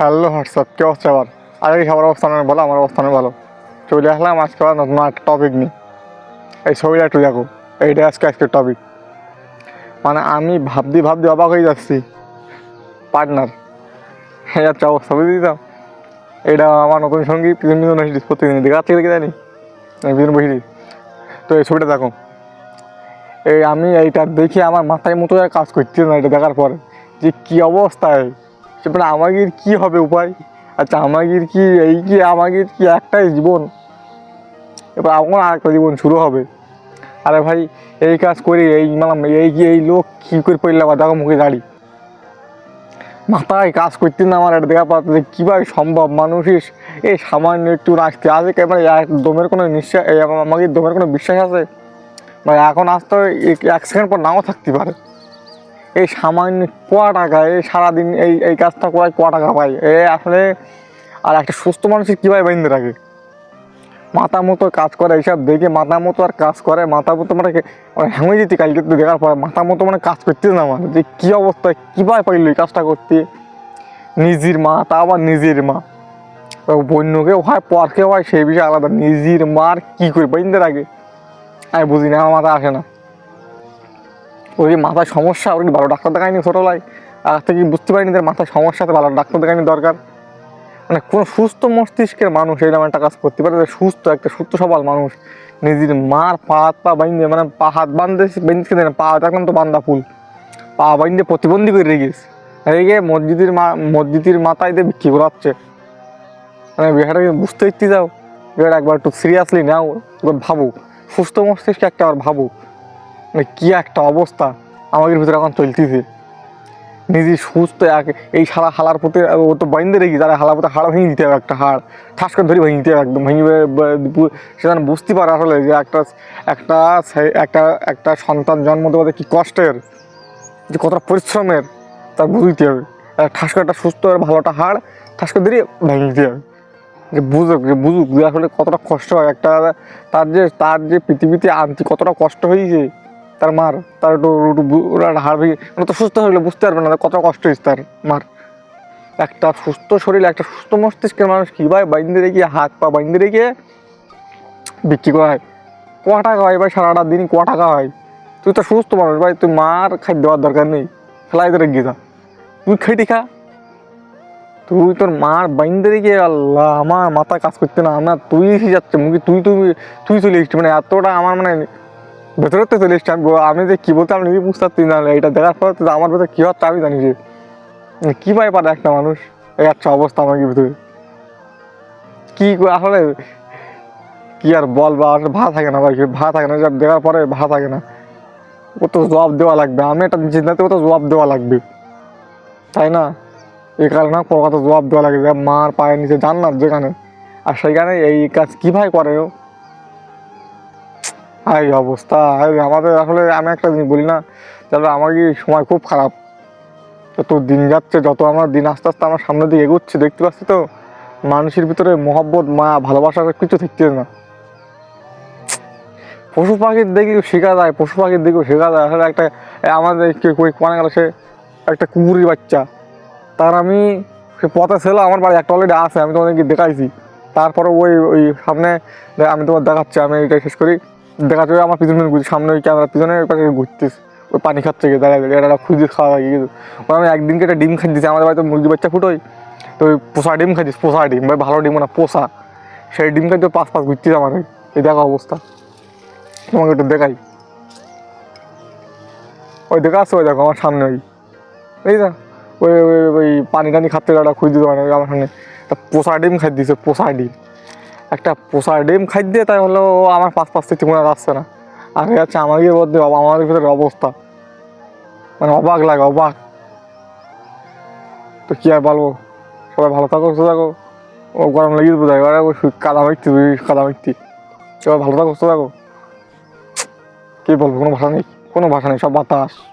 Hello WhatsApp, কে অবস্থা আবার? আগে সবার অবস্থান ভালো, আমার অবস্থান ভালো। চলে আসলাম আজকে আবার নতুন একটা টপিক নিয়ে। এই ছবিটা একটু দেখো, এইটা আজকে আজকে টপিক মানে আমি ভাবতে ভাবতে অবাক হয়ে যাচ্ছি পার্টনার এই যাচ্ছে অবস্থা, বুঝতে দিতাম এটা আমার নতুন সঙ্গী পিছন পিছন বসিস প্রতিদিন দেখাচ্ছি দেখে জানি আমি পিছন বসিস তো এই ছবিটা দেখো, এই আমি এইটা দেখে আমার মাথায় মতো কাজ করছি না এটা দেখার পরে, যে কী অবস্থায় সেটা আমাদের কি হবে উপায়? আচ্ছা আমাদের কি এই কি আমাদের কি একটাই জীবন? এবার আমার আর একটা জীবন শুরু হবে। আরে ভাই, এই কাজ করি, এই মানে এই কি, এই লোক কী করে পড়লে আবার দেখো মুখে দাঁড়ি। মাথায় কাজ করতে না আমার এটা দেখা পাচ্ছে যে কীভাবে সম্ভব? মানুষের এই সামান্য একটু রাখতে আজকে মানে দমের কোনো নিঃশ্বাস আমাদের দমের কোনো বিশ্বাস আছে? মানে এখন আসতে এক সেকেন্ড পর নাও থাকতে পারে। এই সামান্য ক টাকা, এই সারাদিন এই এই কাজটা করায় ক টাকা পাই এ আসলে আর একটা সুস্থ মানুষের কীভাবে বাইন্দে রাখে? মাথা মতো কাজ করে এইসব দেখে মাথা মতো আর কাজ করে, মাথা মতো মানে হ্যাঙে যেতে কালকে তো দেখার পর মাথা মতো মানে কাজ করতে না আমার যে কী অবস্থা, কীভাবে পাইল এই কাজটা করতে? নিজের মা, তা আবার নিজের মা। বন্যকেও হয়, পরকেও হয় সেই বিষয়ে আলাদা। নিজের মার কী করে বাইন্দে রাখে? আমি বুঝি না, আমার মাথা আসে না। ওই যে মাথায় সমস্যা, ওর কি ভালো ডাক্তার দেখায়নি ছোটোবেলায়? আজ থেকে বুঝতে পারিনি যে মাথায় সমস্যাতে ভালো ডাক্তার দেখায়নি দরকার? মানে কোনো সুস্থ মস্তিষ্কের মানুষ এইরকম একটা কাজ করতে পারে সুস্থ, একটা সুস্থ সবল মানুষ। নিজের মার পা হাত পা বাইন্দে মানে পা হাত বাঁধতে বেঁধে দেয় পা দেখলাম তো বান্দা ফুল। পা বাইন্দে প্রতিবন্ধী করে রেখেছে রেগে মসজিদের মা, মসজিদের মাথায় দিয়ে বিক্রি করাচ্ছে। মানে বিষয়টাকে বুঝতে ইচ্ছি যাও বিষয়টা একবার একটু সিরিয়াসলি নাও একবার ভাবো সুস্থ মস্তিষ্কে একটা আবার ভাবো মানে কী একটা অবস্থা আমাদের ভিতরে এখন চলতেছে। নিজে সুস্থ এক এই সারা হালার প্রতি ও তো বাইন্দে রেখি তারা হালার প্রতি হাড় ভেঙে দিতে হবে, একটা হাড়। ঠাস করে ধরে ভেঙে দিতে হবে একদম, ভেঙে সেখানে বুঝতে পারে আসলে যে একটা একটা একটা একটা সন্তান জন্ম দেওয়াতে কী কষ্টের, যে কতটা পরিশ্রমের তার বুঝতে হবে। একটা ঠাস করে একটা সুস্থ আর ভালোটা হাড় ঠাস করে ধরে ভেঙে দিতে হবে। যে বুঝুক যে বুঝুক যে আসলে কতটা কষ্ট হয়, একটা তার যে তার যে পৃথিবীতে আনতে কতটা কষ্ট হয়েছে তার মার, তার একটু হাড় ভেঙে মানে তো সুস্থ হলে বুঝতে পারবে না যে কতটা কষ্ট হয়েছে তার মার। একটা সুস্থ শরীর, একটা সুস্থ মস্তিষ্কের মানুষ কীভাবে বাইন্দে রেখে হাত পা বাইন্দে রেখে বিক্রি করা হয়। ক টাকা হয় ভাই, সারাটা দিন ক টাকা হয়। তুই তো সুস্থ মানুষ ভাই, তুই মার খাদ্য দেওয়ার দরকার নেই। ফেলাই ধরে গিয়ে যা। তুই খেটে খা তুই তোর মার বাইন্দে রেখে আল্লাহ, আমার মাথা কাজ করতে না, আমার তুই এসে যাচ্ছে, মুখে তুই তুই তুই চলে এসছিস। মানে এতটা আমার মানে ভেতরে তো চলে এসছি, আমি আমি যে কী বলতে আমি নিজে বুঝতে না এটা দেখার পর আমার ভেতরে কী হচ্ছে আমি জানি যে মানে কী পায় পারে একটা মানুষ? এই একটা অবস্থা আমার ভিতরে। কী আসলে কি আর বল বা আসলে ভালো থাকে না ভাই, ভালো থাকে না সব দেখার পরে ভালো থাকে না। ও তো জবাব দেওয়া লাগবে, আমি একটা চিন্তাতে ও তো জবাব দেওয়া লাগবে। তাই না? এই কারণে কোনো কথা জবাব দেওয়া লাগে মার পায়ের নিচে জান্নাত যেখানে। আর সেইখানে এই কাজ কীভাবে করে ও? এই অবস্থা আমাদের আসলে আমি একটা জিনিস বলি না, তাহলে আমার কি সময় খুব খারাপ? যত দিন যাচ্ছে, যত আমার দিন আস্তে আস্তে আমার সামনের দিকে এগোচ্ছে, দেখতে পাচ্ছি তো, মানুষের ভিতরে মহব্বত, মায়া, ভালোবাসা কিছু থাকতে না। পশু পাখির দেখলেও শেখা যায়, পশু পাখির দিকেও শেখা যায়। আসলে একটা আমাদের কে- কই গেল সে, একটা কুকুরের বাচ্চা। তার আমি সে পথে ছিল, আমার বাড়ি একটা অলরেডি আছে, আমি তোমাদেরকে দেখাইছি। তারপরে ওই ওই সামনে, আমি তোমার দেখাচ্ছি, আমি এটা শেষ করি। দেখাচ্ছি ওই আমার পিছনে সামনে ওই ক্যামেরার পিছনে ওই পাশে ঘুরতেছি। ওই পানি খাচ্ছে গিয়ে, দাঁড়ায় এটা খুঁজে খাওয়া লাগে কিন্তু আমি একদিনকে একটা ডিম খাই দিয়েছি আমাদের বাড়িতে মুরগি বাচ্চা ফুটোই। তো ওই পোষা ডিম খাইছিস পোষা ডিম, ভাই ভালো ডিম না, পোষা। সেই ডিম খাইতে পাঁচ পাঁচ ঘুরতেছে আমার। এই দেখো অবস্থা। তোমাকে একটু দেখাই। ওই দেখা আসছে ওই দেখো, আমার সামনে ওই। এই না ওই ওই ওই পানি টানি খাচ্ছে ওটা পারে ওই আমার সামনে। তা পোষা ডিম খাই দিয়েছে পোষা ডিম। একটা পোষা ডিম দিয়ে তাই হলো আমার পাশ পাশ থেকে মনে যাচ্ছে না। আর এ হচ্ছে মধ্যে অব- আমাদের ভিতরে অবস্থা। মানে অবাক লাগে, অবাক। তো কি আর বলব? সবাই ভালো থাকো, সুস্থ থাকো। ও গরম লেগে বোঝায় এবারে কাদা মিটতি কাদা মিটতি সবাই ভালো থাকো, সুস্থ থাকো। কি বলব, কোনো ভাষা নেই, কোনো ভাষা নেই, সব বাতাস।